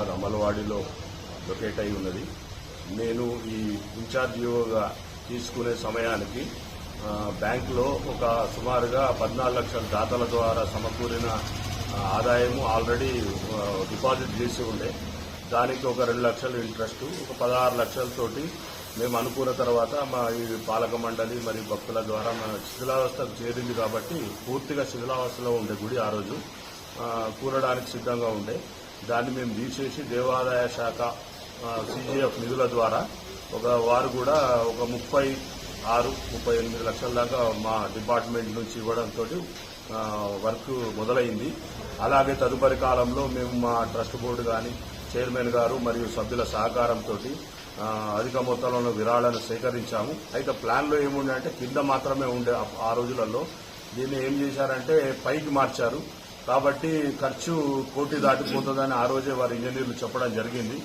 Nizamabad అమలవాడిలో locate అయి ఉన్నది. నేను ఈ ఇన్ఛార్జిగా తీసుకునే సమయానికి బ్యాంకులో ఒక సుమారుగా పద్నాలుగు లక్షల దాతల ద్వారా సమకూరిన ఆదాయము ఆల్రెడీ డిపాజిట్ చేసి ఉండే. దానికి ఒక రెండు లక్షలు ఇంట్రెస్ట్ ఒక పదహారు లక్షలతోటి మేము అనుకున్న తర్వాత మా ఈ పాలక మండలి మరియు భక్తుల ద్వారా మన శిథిలావస్థకు చేరింది కాబట్టి పూర్తిగా శిథిలావస్థలో ఉండే గుడి ఆ రోజు కూరడానికి సిద్ధంగా ఉండే. దాన్ని మేము తీసేసి దేవాదాయ శాఖ సిజిఎఫ్ నిధుల ద్వారా ఒక వారు కూడా ఒక ముప్పై ఆరు ముప్పై ఎనిమిది లక్షల దాకా మా డిపార్ట్మెంట్ నుంచి ఇవ్వడంతో వర్క్ మొదలైంది. అలాగే తదుపరి కాలంలో మేము మా ట్రస్ట్ బోర్డు కానీ చైర్మన్ గారు మరియు సభ్యుల సహకారంతో అధిక మొత్తంలో విరాళాలను సేకరించాము. అయితే ప్లాన్లో ఏముండే అంటే కింద మాత్రమే ఉండే ఆ రోజులలో దీన్ని ఏం చేశారంటే పైకి మార్చారు. కాబట్టి ఖర్చు కోటి దాటిపోతుందని ఆ రోజే వారి ఇంజనీర్లు చెప్పడం జరిగింది.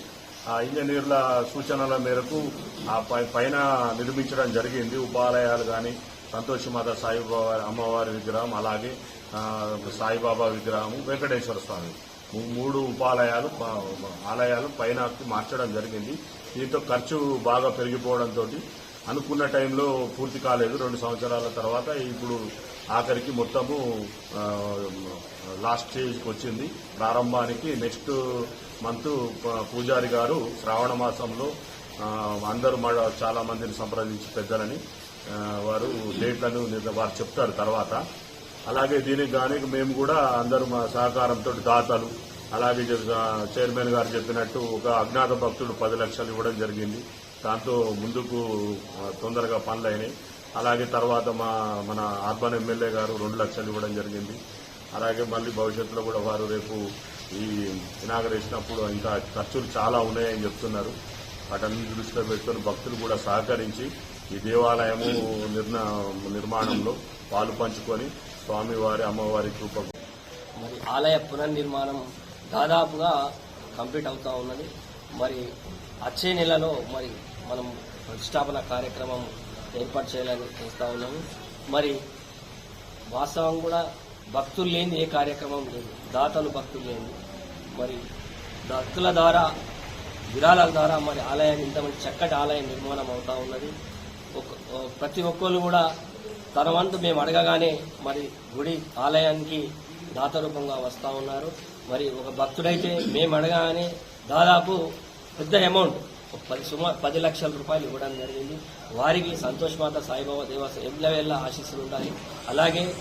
ఆ ఇంజనీర్ల సూచనల మేరకు ఆ పై- పైన నిర్మించడం జరిగింది. ఉపాలయాలు కానీ సంతోషమాత సాయిబాబా అమ్మవారి విగ్రహం అలాగే సాయిబాబా విగ్రహం వెంకటేశ్వర స్వామి. మూడు ఉపాలయాలు ఆలయాలు పైన మార్చడం జరిగింది. దీంతో ఖర్చు బాగా పెరిగిపోవడంతో అనుకున్న టైంలో పూర్తి కాలేదు. రెండు సంవత్సరాల తర్వాత ఇప్పుడు ఆఖరికి మొత్తము లాస్ట్ స్టేజ్కి వచ్చింది. ప్రారంభానికి నెక్స్ట్ మంత్ పూజారి గారు శ్రావణ మాసంలో అందరూ మన చాలా మందిని సంప్రదించి పెద్దలని వారు డేట్లను వారు చెప్తారు తర్వాత. అలాగే దీనికి గానీ మేము కూడా అందరూ మా సహకారంతో దాతలు. అలాగే చైర్మన్ గారు చెప్పినట్టు ఒక అజ్ఞాత భక్తుడు పది లక్షలు ఇవ్వడం జరిగింది. దాంతో ముందుకు తొందరగా పనులైనాయి. అలాగే తర్వాత మా మన అర్బన్ ఎమ్మెల్యే గారు రెండు లక్షలు ఇవ్వడం జరిగింది. అలాగే మళ్ళీ భవిష్యత్తులో కూడా వారు రేపు ఈ ఇనాగరేషన్ అప్పుడు ఇంకా ఖర్చులు చాలా ఉన్నాయని చెప్తున్నారు. వాటన్ని దృష్టిలో పెట్టుకుని భక్తులు కూడా సహకరించి ఈ దేవాలయము నిర్ణ నిర్మాణంలో పాలు పంచుకొని స్వామివారి అమ్మవారి కృప మరి ఆలయ పునర్నిర్మాణం దాదాపుగా కంప్లీట్ అవుతా ఉన్నది. మరి వచ్చే నెలలో మరి మనం ప్రతిష్టాపన కార్యక్రమం ఏర్పాటు చేయాలని చేస్తూ ఉన్నాము. మరి వాస్తవం కూడా భక్తులు లేని ఏ కార్యక్రమం లేదు. దాతలు భక్తులు లేని. మరి భక్తుల ద్వారా విరాళాల ద్వారా మరి ఆలయాన్ని ఇంత మంచి చక్కటి ఆలయం నిర్మాణం అవుతా ఉన్నది. ఒక- ప్రతి ఒక్కరు కూడా తన వంతు మేము అడగగానే మరి గుడి ఆలయానికి దాత రూపంగా వస్తూ ఉన్నారు. మరి ఒక భక్తుడైతే మేము అడగగానే దాదాపు పెద్ద అమౌంట్ ఒక పది సుమారు పది లక్షల రూపాయలు ఇవ్వడం జరిగింది. వారికి సంతోష్ మాత సాయిబాబా దేవాస ఎల్లవేళ్ళ ఆశీస్సులు ఉండాలి అలాగే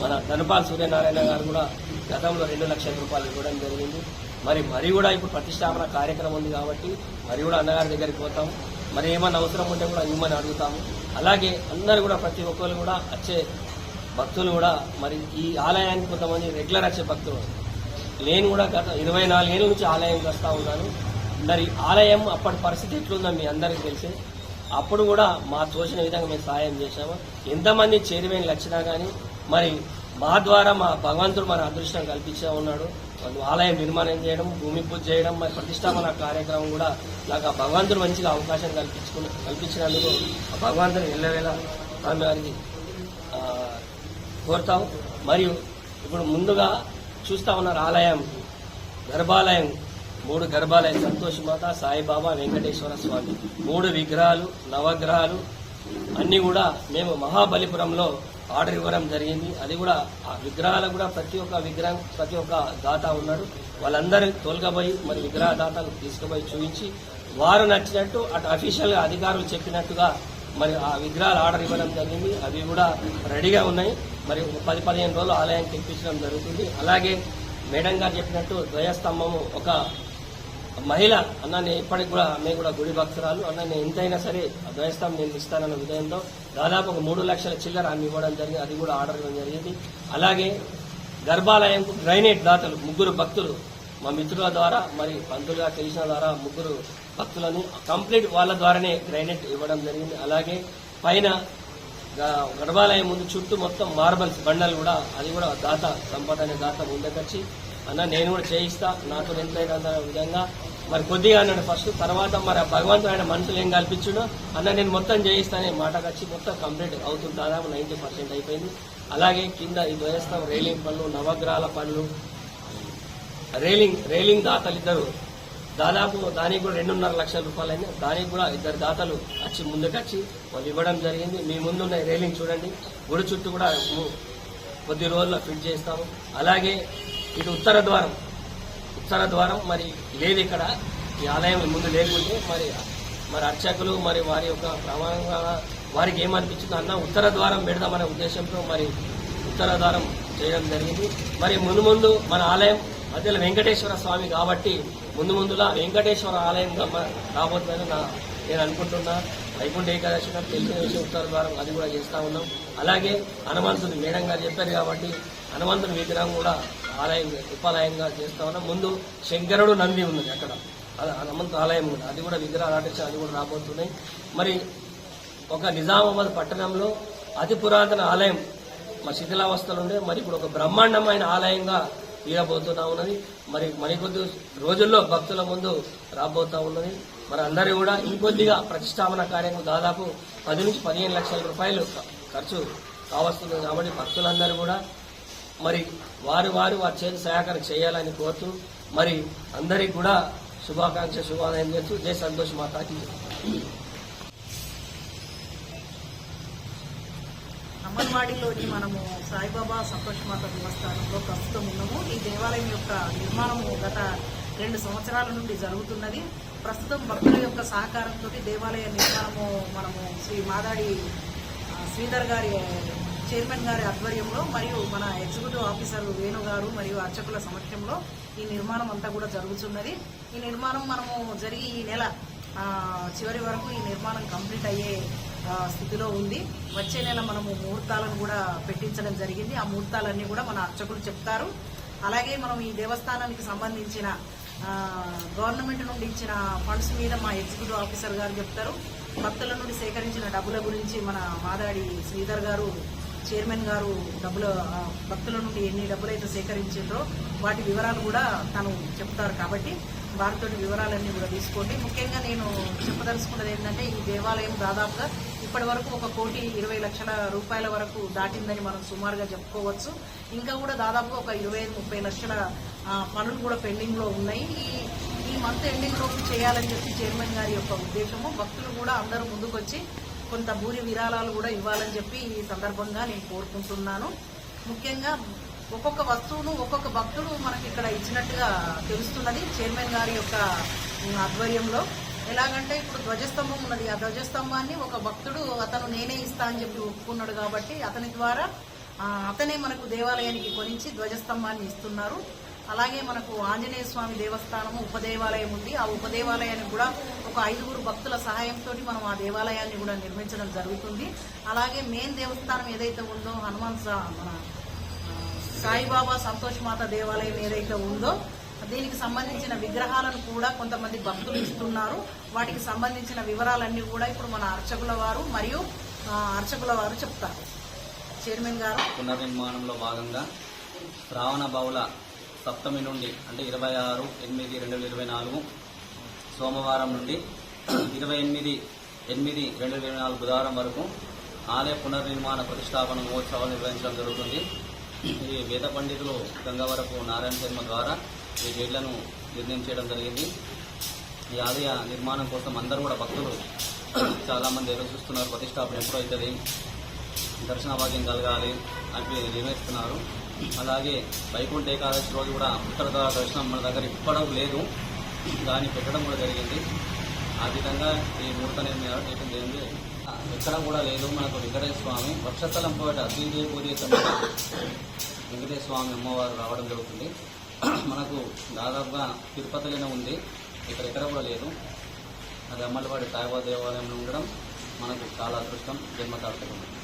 మన ధనపాల్ సూర్యనారాయణ గారు కూడా గతంలో రెండు లక్షల రూపాయలు ఇవ్వడం జరిగింది. మరి మరి కూడా ఇప్పుడు ప్రతిష్టాపన కార్యక్రమం ఉంది కాబట్టి మరి కూడా అన్నగారి దగ్గరికి పోతాం. మరి ఏమన్నా అవసరం ఉంటే కూడా ఇవ్వమని అడుగుతాము. అలాగే అందరు కూడా ప్రతి ఒక్కరు కూడా వచ్చే భక్తులు కూడా మరి ఈ ఆలయానికి కొంతమంది రెగ్యులర్ వచ్చే భక్తులు. నేను కూడా గత ఇరవై నాలుగేళ్ళ నుంచి ఆలయంకి వస్తూ ఉన్నాను. మరి ఆలయం అప్పటి పరిస్థితి ఎట్లుందో మీ అందరికీ తెలిసే. అప్పుడు కూడా మా తోచిన విధంగా మేము సహాయం చేశాము. ఎంతమంది చైర్మన్లు వచ్చినా కానీ మరి మా ద్వారా మా భగవంతుడు మన అదృష్టం కల్పించే ఉన్నాడు. వాళ్ళు ఆలయం నిర్మాణం చేయడం భూమి పూజ చేయడం మరి ప్రతిష్టాపన కార్యక్రమం కూడా నాకు ఆ భగవంతుడు మంచిగా అవకాశం కల్పించుకుని కల్పించినందుకు ఆ భగవంతుని ఎల్లవేళ స్వామి వారికి కోరుతాం. మరియు ఇప్పుడు ముందుగా చూస్తా ఉన్నారు ఆలయం గర్భాలయం మూడు గర్భాలయం సంతోషమాత సాయిబాబా వెంకటేశ్వర స్వామి. మూడు విగ్రహాలు నవగ్రహాలు అన్నీ కూడా మేము మహాబలిపురంలో ఆర్డర్ ఇవ్వడం జరిగింది. అది కూడా ఆ విగ్రహాలకు కూడా ప్రతి ఒక్క విగ్రహం ప్రతి ఒక్క దాత ఉన్నాడు. వాళ్ళందరూ తోలుకపోయి మరి విగ్రహ దాతలు తీసుకుపోయి చూపించి వారు నచ్చినట్టు అటు అఫీషియల్గా అధికారులు చెప్పినట్టుగా మరి ఆ విగ్రహాలు ఆర్డర్ ఇవ్వడం జరిగింది. అవి కూడా రెడీగా ఉన్నాయి. మరి పది పదిహేను రోజులు ఆలయానికి తెప్పించడం జరుగుతుంది. అలాగే మేడం గారు చెప్పినట్టు ద్వయస్తంభము ఒక మహిళ అన్న నేను ఇప్పటికి కూడా ఆమె కూడా గుడి భక్తురాలు అన్న నేను ఎంతైనా సరే అభ్యస్తాం నేను ఇస్తానన్న విధంతో దాదాపు ఒక మూడు లక్షల చిల్లర ఆమె ఇవ్వడం జరిగింది. అది కూడా ఆర్డర్ ఇవ్వడం జరిగింది. అలాగే గర్భాలయంకు గ్రైనేట్ దాతలు ముగ్గురు భక్తులు మా మిత్రుల ద్వారా మరి పంతులుగా తెలిసిన ద్వారా ముగ్గురు భక్తులను కంప్లీట్ వాళ్ళ ద్వారానే గ్రైనేట్ ఇవ్వడం జరిగింది. అలాగే పైన గర్భాలయం ముందు చుట్టూ మొత్తం మార్బల్స్ బండలు కూడా అది కూడా దాత సంపద అనే దాత ముందుకొచ్చి అన్న నేను కూడా చేయిస్తా. నాతో ఎంతైనా విధంగా. మరి కొద్దిగా అన్నాడు ఫస్ట్ తర్వాత మరి భగవంతుడు ఆయన మనసులు ఏం కల్పించుడో అన్న నేను మొత్తం చేయిస్తానే మాటకొచ్చి మొత్తం కంప్లీట్ అవుతుంది. దాదాపు నైంటీ పర్సెంట్ అయిపోయింది. అలాగే కింద ఈ ధ్వజస్తం రైలింగ్ పనులు నవగ్రహాల పనులు రైలింగ్ రైలింగ్ దాతలు ఇద్దరు. దాదాపు దానికి కూడా రెండున్నర లక్షల రూపాయలు అయింది దానికి కూడా ఇద్దరు దాతలు వచ్చి ముందుకొచ్చి వాళ్ళు ఇవ్వడం జరిగింది. మీ ముందున్న రైలింగ్ చూడండి. గుడి చుట్టూ కూడా కొద్ది రోజుల్లో ఫిట్ చేస్తాము. అలాగే ఇటు ఉత్తర ద్వారం ఉత్తర ద్వారం మరి లేదు ఇక్కడ. ఈ ఆలయం ముందు లేకుంటే మరి మరి అర్చకులు మరి వారి యొక్క ప్రమాణంగా వారికి ఏమనిపించిందో అన్న ఉత్తర ద్వారం పెడదామనే ఉద్దేశంతో మరి ఉత్తర ద్వారం చేయడం జరిగింది. మరి ముందు ముందు మన ఆలయం మధ్యలో వెంకటేశ్వర స్వామి కాబట్టి ముందు ముందులా వెంకటేశ్వర ఆలయంగా రాబోతుందని నా నేను అనుకుంటున్నా. వైకుంఠ ఏకాదశి నాకు తెలిసిన విషయం ఉత్తర అది కూడా చేస్తూ ఉన్నాం. అలాగే హనుమంతుని మేడం గారు చెప్పారు కాబట్టి హనుమంతుని విగ్రహం కూడా ఆలయం ఉపాలయంగా చేస్తూ ఉన్నాం. ముందు శంకరుడు నంది ఉన్నది అక్కడ. హనుమంతు ఆలయం ఉంది అది కూడా విగ్రహాలు ఆటించి అది కూడా రాబోతున్నాయి. మరి ఒక నిజామాబాద్ పట్టణంలో అతి పురాతన ఆలయం మా శిథిలావస్థలు ఉండే మరి ఇప్పుడు ఒక బ్రహ్మాండమైన ఆలయంగా తీరబోతున్నా ఉన్నది. మరి మరికొద్ది రోజుల్లో భక్తుల ముందు రాబోతూ ఉన్నది. మరి అందరూ కూడా ఇంకొద్దిగా ప్రతిష్టాపన కార్యక్రమం దాదాపు పది నుంచి పదిహేను లక్షల రూపాయలు ఖర్చు కావస్తుంది కాబట్టి భక్తులందరూ కూడా మరి వారు వారు వారి చేతి సహకారం చేయాలని కోరుతూ మరి అందరికి కూడా శుభాకాంక్ష శుభాదయం చేస్తూ జై సంతోష్ మాతాకి జై. అంగన్వాడీలోని మనము సాయిబాబా సంతోషమాత దేవస్థానంలో ప్రస్తుతం ఉన్నాము ఈ దేవాలయం యొక్క నిర్మాణము గత రెండు సంవత్సరాల నుండి జరుగుతున్నది ప్రస్తుతం భక్తుల యొక్క సహకారంతో దేవాలయ నిర్మాణము మనము శ్రీ మాదాడి శ్రీధర్ గారి చైర్మన్ గారి ఆధ్వర్యంలో మరియు మన ఎగ్జిక్యూటివ్ ఆఫీసర్ వేణు గారు మరియు అర్చకుల సమక్షంలో ఈ నిర్మాణం అంతా కూడా జరుగుతున్నది. ఈ నిర్మాణం మనము జరిగి ఈ నెల చివరి వరకు ఈ నిర్మాణం కంప్లీట్ అయ్యే స్థితిలో ఉంది. వచ్చే నెల మనము ముహూర్తాలను కూడా పెట్టించడం జరిగింది. ఆ ముహూర్తాలన్నీ కూడా మన అర్చకులు చెప్తారు. అలాగే మనం ఈ దేవస్థానానికి సంబంధించిన గవర్నమెంట్ నుండి ఇచ్చిన ఫండ్స్ మీద మా ఎగ్జిక్యూటివ్ ఆఫీసర్ గారు చెప్తారు. భక్తుల నుండి సేకరించిన డబ్బుల గురించి మన మాదాడి శ్రీధర్ గారు చైర్మన్ గారు డబ్బులు భక్తుల నుండి ఎన్ని డబ్బులు అయితే సేకరించిండ్రో వాటి వివరాలు కూడా తను చెప్తారు. కాబట్టి వారితో వివరాలన్నీ కూడా తీసుకోండి. ముఖ్యంగా నేను చెప్పదలుచుకున్నది ఏంటంటే ఈ దేవాలయం దాదాపుగా ఇప్పటి వరకు ఒక కోటి ఇరవై లక్షల రూపాయల వరకు దాటిందని మనం సుమారుగా చెప్పుకోవచ్చు. ఇంకా కూడా దాదాపుగా ఒక ఇరవై ముప్పై లక్షల పనులు కూడా పెండింగ్లో ఉన్నాయి. ఈ ఈ మంత్ ఎండింగ్ లోపు చేయాలని చెప్పి చైర్మన్ గారి యొక్క ఉద్దేశము భక్తులు కూడా అందరూ ముందుకొచ్చి కొంత భూరి విరాళాలు కూడా ఇవ్వాలని చెప్పి ఈ సందర్భంగా నేను కోరుకుంటున్నాను. ముఖ్యంగా ఒక్కొక్క వస్తువును ఒక్కొక్క భక్తుడు మనకి ఇక్కడ ఇచ్చినట్టుగా తెలుస్తున్నది చైర్మన్ గారి యొక్క ఆధ్వర్యంలో. ఎలాగంటే ఇప్పుడు ధ్వజస్తంభం ఉన్నది. ఆ ధ్వజస్తంభాన్ని ఒక భక్తుడు అతను నేనే ఇస్తా అని చెప్పి ఒప్పుకున్నాడు కాబట్టి అతని ద్వారా అతనే మనకు దేవాలయానికి కొనించి ధ్వజస్తంభాన్ని ఇస్తున్నారు. అలాగే మనకు ఆంజనేయ స్వామి దేవస్థానము ఉపదేవాలయం ఉంది. ఆ ఉపదేవాలయానికి కూడా ఒక ఐదుగురు భక్తుల సహాయంతో మనం ఆ దేవాలయాన్ని కూడా నిర్మించడం జరుగుతుంది. అలాగే మెయిన్ దేవస్థానం ఏదైతే ఉందో హనుమాన్ మన సాయిబాబా సంతోష్ మాత దేవాలయం ఏదైతే ఉందో దీనికి సంబంధించిన విగ్రహాలను కూడా కొంతమంది భక్తులు ఇస్తున్నారు. వాటికి సంబంధించిన వివరాలన్నీ కూడా ఇప్పుడు మన అర్చకుల వారు మరియు అర్చకుల వారు చెప్తారు. చైర్మన్ గారు. పునర్నిర్మాణంలో భాగంగా శ్రావణ బౌల సప్తమి నుండి అంటే ఇరవై ఆరు ఎనిమిది రెండు వేల ఇరవై నాలుగు సోమవారం నుండి ఇరవై ఎనిమిది ఎనిమిది రెండు వేల ఇరవై నాలుగు బుధవారం వరకు ఆలయ పునర్నిర్మాణ ప్రతిష్టాపన మహోత్సవాలు నిర్వహించడం జరుగుతుంది. ఈ వేద పండితులు గంగావరపు నారాయణ శర్మ ద్వారా ఈ గేట్లను నిర్ణయం చేయడం జరిగింది. ఈ ఆలయ నిర్మాణం కోసం అందరూ కూడా భక్తులు చాలామంది ఎదురు చూస్తున్నారు. ప్రతిష్టాపన ఎప్పుడు అవుతుంది. దర్శన భాగ్యం కలగాలి అని నిర్వహిస్తున్నారు అలాగే వైకుంఠ ఏకాదశి రోజు కూడా ఉత్తర దర్శనం మన దగ్గర ఇప్పడం లేదు. దాన్ని పెట్టడం కూడా జరిగింది. ఆ విధంగా ఈ ముహూర్త నిర్ణయం చేయడం జరిగింది. ఎక్కడ కూడా లేదు. మనకు వెంకటేశ్వర స్వామి వక్షస్థలం పోట శ్రీదేవి సమేత వెంకటేశ్వర స్వామి అమ్మవారు రావడం జరుగుతుంది. మనకు దాదాపుగా తిరుపతిలోనే ఉంది. ఇక్కడ ఎక్కడ కూడా లేదు. అది అమ్మలవాడి సాయిబాబా దేవాలయంలో ఉండడం మనకు చాలా అదృష్టం ఉంది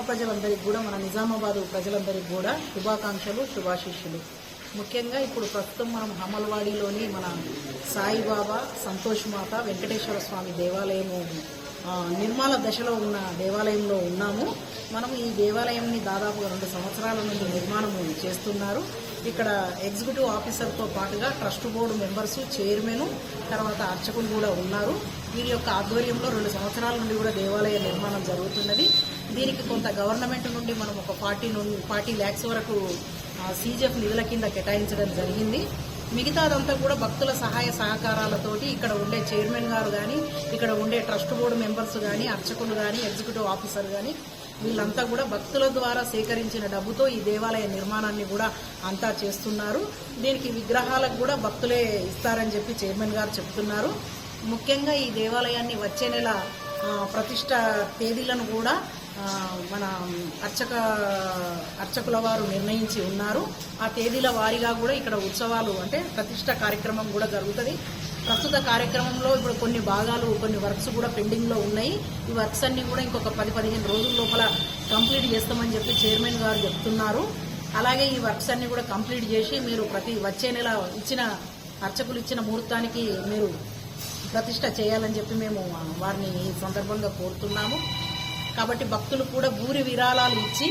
గ్రామ ప్రజలందరికీ కూడా మన నిజామాబాద్ ప్రజలందరికీ కూడా శుభాకాంక్షలు శుభాశీస్సులు. ముఖ్యంగా ఇప్పుడు ప్రస్తుతం మనం హమల్వాడిలోని మన సాయిబాబా సంతోష్ మాత వెంకటేశ్వర స్వామి దేవాలయము నిర్మాణ దశలో ఉన్న దేవాలయంలో ఉన్నాము. మనము ఈ దేవాలయంని దాదాపుగా రెండు సంవత్సరాల నుండి నిర్మాణం చేస్తున్నారు. ఇక్కడ ఎగ్జిక్యూటివ్ ఆఫీసర్తో పాటుగా ట్రస్ట్ బోర్డు మెంబర్స్ చైర్మన్ తర్వాత అర్చకులు కూడా ఉన్నారు. వీరి యొక్క ఆధ్వర్యంలో రెండు సంవత్సరాల నుండి కూడా దేవాలయ నిర్మాణం జరుగుతున్నది. దీనికి కొంత గవర్నమెంట్ నుండి మనం ఒక ఫార్టీ నుండి ఫార్టీ ల్యాక్స్ వరకు సీజెఫ్ నిధుల కింద కేటాయించడం జరిగింది. మిగతాదంతా కూడా భక్తుల సహాయ సహకారాలతోటి ఇక్కడ ఉండే చైర్మన్ గారు కానీ ఇక్కడ ఉండే ట్రస్ట్ బోర్డు మెంబర్స్ కానీ అర్చకులు కానీ ఎగ్జిక్యూటివ్ ఆఫీసర్ కానీ వీళ్ళంతా కూడా భక్తుల ద్వారా సేకరించిన డబ్బుతో ఈ దేవాలయ నిర్మాణాన్ని కూడా అంతా చేస్తున్నారు. దీనికి విగ్రహాలకు కూడా భక్తులే ఇస్తారని చెప్పి చైర్మన్ గారు చెప్తున్నారు. ముఖ్యంగా ఈ దేవాలయాన్ని వచ్చే నెల ప్రతిష్ట తేదీలను కూడా మన అర్చక అర్చకుల వారు నిర్ణయించి ఉన్నారు. ఆ తేదీల వారీగా కూడా ఇక్కడ ఉత్సవాలు అంటే ప్రతిష్ట కార్యక్రమం కూడా జరుగుతుంది. ప్రస్తుత కార్యక్రమంలో ఇప్పుడు కొన్ని భాగాలు కొన్ని వర్క్స్ కూడా పెండింగ్లో ఉన్నాయి. ఈ వర్క్స్ అన్ని కూడా ఇంకొక పది పదిహేను రోజుల లోపల కంప్లీట్ చేస్తామని చెప్పి చైర్మన్ గారు చెప్తున్నారు. అలాగే ఈ వర్క్స్ అన్ని కూడా కంప్లీట్ చేసి మీరు ప్రతి వచ్చే నెల ఇచ్చిన అర్చకులు ఇచ్చిన ముహూర్తానికి మీరు ప్రతిష్ట చేయాలని చెప్పి మేము వారిని ఈ సందర్భంగా కోరుతున్నాము. కాబట్టి భక్తులు కూడా భూరి విరాళాలు ఇచ్చి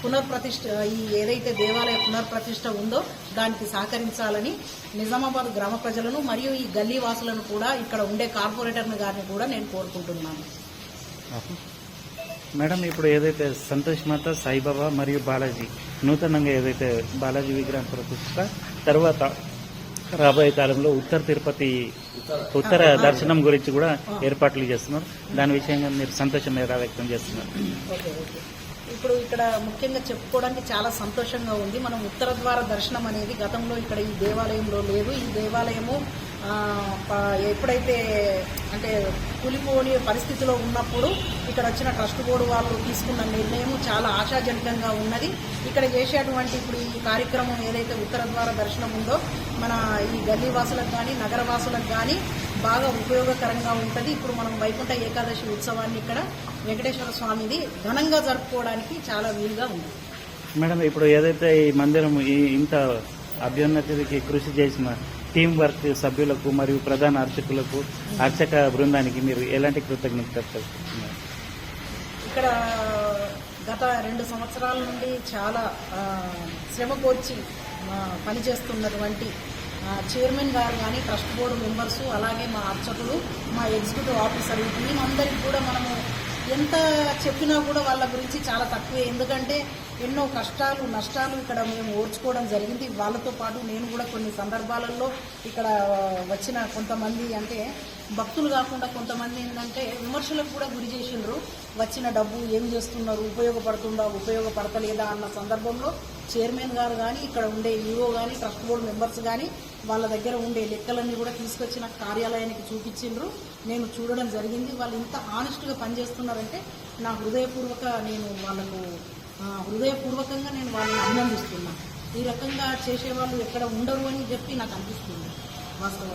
పునర్ప్రతిష్ఠ ఈ ఏదైతే దేవాలయ పునర్ప్రతిష్ఠ ఉందో దానికి సహకరించాలని నిజామాబాద్ గ్రామ ప్రజలను మరియు ఈ గల్లీ వాసులను కూడా ఇక్కడ ఉండే కార్పొరేటర్ను గారిని కూడా నేను కోరుకుంటున్నాను. మేడం ఇప్పుడు ఏదైతే సంతోష్ మాత సాయిబాబా మరియు బాలాజీ నూతనంగా ఏదైతే బాలాజీ విగ్రహం ప్రతిష్ట తర్వాత రాబోయే కాలంలో ఉత్తర తిరుపతి ఉత్తర దర్శనం గురించి కూడా ఏర్పాట్లు చేస్తున్నారు. దాని విషయంగా మీరు సంతోషం ఎలా వ్యక్తం చేస్తున్నారు? ఇప్పుడు ఇక్కడ ముఖ్యంగా చెప్పుకోవడానికి చాలా సంతోషంగా ఉంది. మనం ఉత్తర ద్వార దర్శనం అనేది గతంలో ఇక్కడ ఈ దేవాలయంలో లేదు. ఈ దేవాలయము ఎప్పుడైతే అంటే కూలిపోని పరిస్థితిలో ఉన్నప్పుడు ఇక్కడ వచ్చిన ట్రస్ట్ బోర్డు వాళ్ళు తీసుకున్న నిర్ణయం చాలా ఆశాజనకంగా ఉన్నది. ఇక్కడ చేసేటువంటి ఇప్పుడు ఈ కార్యక్రమం ఏదైతే ఉత్తర ద్వార దర్శనం ఉందో మన ఈ గల్లీ వాసులకు కానీ నగర వాసులకు కానీ బాగా ఉపయోగకరంగా ఉంటుంది. ఇప్పుడు మనం వైకుంఠ ఏకాదశి ఉత్సవాన్ని ఇక్కడ వెంకటేశ్వర స్వామిది ఘనంగా జరుపుకోవడానికి చాలా వీలుగా ఉంది. మేడం ఇప్పుడు ఏదైతే ఈ మందిరం ఈ ఇంత అభ్యున్నతికి కృషి చేసిన టీం వర్క్ సభ్యులకు మరియు ప్రధాన అర్చకులకు అర్చక బృందానికి మీరు ఎలాంటి కృతజ్ఞత తెలుపుతున్నారు? ఇక్కడ గత రెండు సంవత్సరాల నుండి చాలా శ్రమ కోర్చి పనిచేస్తున్నటువంటి చైర్మన్ గారు కానీ ట్రస్ట్ బోర్డు మెంబర్స్ అలాగే మా అర్చకులు మా ఎగ్జిక్యూటివ్ ఆఫీసర్ ఈ టీం కూడా మనము ఎంత చెప్పినా కూడా వాళ్ళ గురించి చాలా తక్కువే. ఎందుకంటే ఎన్నో కష్టాలు నష్టాలు ఇక్కడ మేము ఓర్చుకోవడం జరిగింది. వాళ్ళతో పాటు నేను కూడా కొన్ని సందర్భాలలో ఇక్కడ వచ్చిన కొంతమంది అంటే భక్తులు కాకుండా కొంతమంది ఏంటంటే విమర్శలకు కూడా గురి చేసిండ్రు. వచ్చిన డబ్బు ఏం చేస్తున్నారు? ఉపయోగపడుతుందా? ఉపయోగపడతలేదా? అన్న సందర్భంలో చైర్మన్ గారు కానీ ఇక్కడ ఉండే ఈఓ కానీ ట్రస్ట్ బోర్డు మెంబర్స్ కానీ వాళ్ళ దగ్గర ఉండే లెక్కలన్నీ కూడా తీసుకొచ్చి నాకు కార్యాలయానికి చూపించిండ్రు. నేను చూడడం జరిగింది. వాళ్ళు ఇంత ఆనెస్ట్గా పనిచేస్తున్నారంటే నా హృదయపూర్వక నేను వాళ్ళకు హృదయపూర్వకంగా నేను వాళ్ళని అభినందిస్తున్నాను ఈ రకంగా చేసేవాళ్ళు ఎక్కడ ఉండరు అని చెప్పి నాకు అనిపిస్తుంది. వాస్తవం.